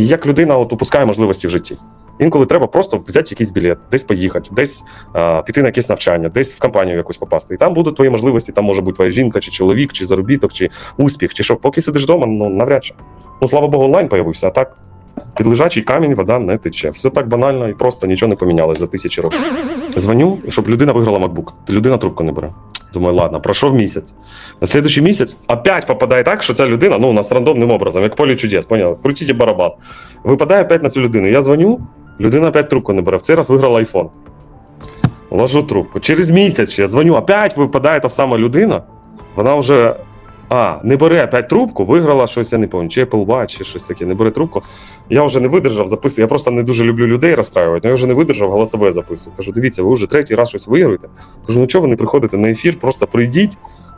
і як людина от упускає можливості в житті. Інколи треба просто взяти якийсь білет, десь поїхати, десь а, піти на якесь навчання, десь в компанію якусь попасти. І там будуть твої можливості. Там може бути твоя жінка, чи чоловік, чи заробіток, чи успіх, чи що. Поки сидиш вдома, ну навряд чи. Ну слава Богу, онлайн появився, а так. Під лежачий камінь вода не тече. Все так банально і просто нічого не помінялось за тисячі років. Дзвоню, щоб людина виграла MacBook. Людина трубку не бере. Думаю, ладно, пройшов місяць. На следующий місяць опять попадає так, що ця людина, ну, у нас рандомним образом, як поле чудес, поняли? Крутіть барабан. Випадає опять на цю людину. Я дзвоню, людина опять трубку не бере. В цей раз виграла iPhone. Ложу трубку. Через місяць я дзвоню, опять випадає та сама людина. Вона вже. А, не бере опять трубку, виграла щось, я не пам'ятаю, чи Apple Watch, чи щось таке, не бере трубку. Я вже не видержав, записую. Я просто не дуже люблю людей розстраювати, але я вже не видержав, голосове записую. Кажу, дивіться, ви вже третій раз щось виграєте. Кажу, ну чого ви не приходите на ефір, просто прийдіть